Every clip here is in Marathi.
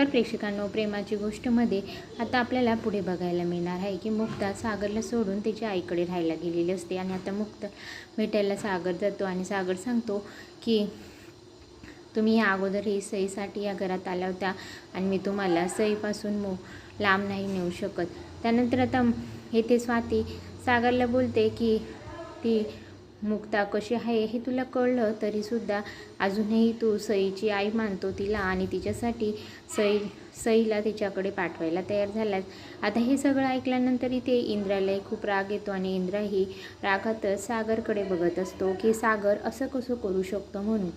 तर प्रेक्षकांनो प्रेमाची गोष्टमध्ये आता आपल्याला पुढे बघायला मिळणार आहे की मुक्ता सागरला सोडून तिच्या आईकडे राहायला गेलेली असते. आणि आता मुक्ता भेटायला सागर जातो आणि सागर सांगतो की तुम्ही या अगोदर ही सईसाठी या घरात आल्या होत्या आणि मी तुम्हाला सईपासून मो लांब नाही नेऊ शकत. त्यानंतर आता येथे स्वाती सागरला बोलते की ती मुक्ता कशी आहे हे तुला कळलं तरीसुद्धा अजूनही तू सईची आई मानतो तिला आणि तिच्यासाठी सई सईला तिच्याकडे पाठवायला तयार झालास. आता हे सगळं ऐकल्यानंतर इथे इंद्रालाही खूप राग येतो आणि इंद्राही रागातच सागरकडे बघत असतो की सागर असं कसं करू शकतो म्हणून.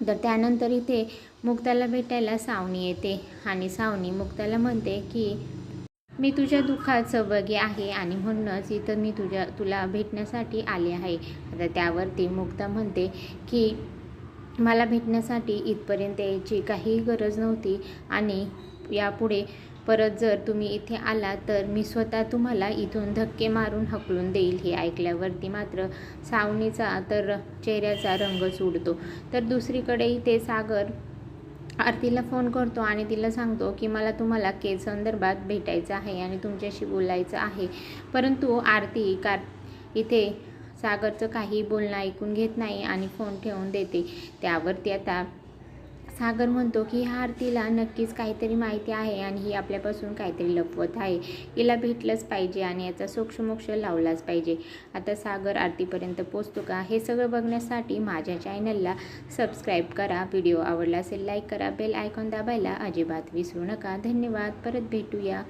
तर त्यानंतर इथे मुक्ताला भेटायला सावणी येते आणि सावनी मुक्ताला म्हणते की मी तुझ्या दुःखात सहभागी आहे आणि म्हणूनच इथं मी तुझ्या तुला भेटण्यासाठी आले आहे. आता त्यावरती मुक्ता म्हणते की मला भेटण्यासाठी इथपर्यंत यायची काहीही गरज नव्हती आणि यापुढे परत जर तुम्ही इथे आला तर मी स्वतः तुम्हाला इथून धक्के मारून हकलून देईल हे ऐकल्यावरती मात्र सावणीचा तर चेहऱ्याचा रंगच उडतो. तर दुसरीकडे इथे सागर आरतीला फोन करतो आणि तिला सांगतो की मला तुम्हाला केस संदर्भात भेटायचं आहे आणि तुमच्याशी बोलायचं आहे. परंतु आरती कार इथे सागरचं काही बोलणं ऐकून घेत नाही आणि फोन ठेवून देते. त्यावरती आता सागर म्हणतो की ह्या आरतीला नक्कीच काहीतरी माहिती आहे आणि ही आपल्यापासून काहीतरी लपवत आहे. हिला भेटलंच पाहिजे आणि याचा सोक्षमोक्ष लावलाच पाहिजे. आता सागर आरतीपर्यंत पोचतो का? हे सगळं बघण्यासाठी माझ्या चॅनलला सबस्क्राईब करा. व्हिडिओ आवडला असेल लाईक करा. बेल आयकॉन दाबायला अजिबात विसरू नका. धन्यवाद. परत भेटूया.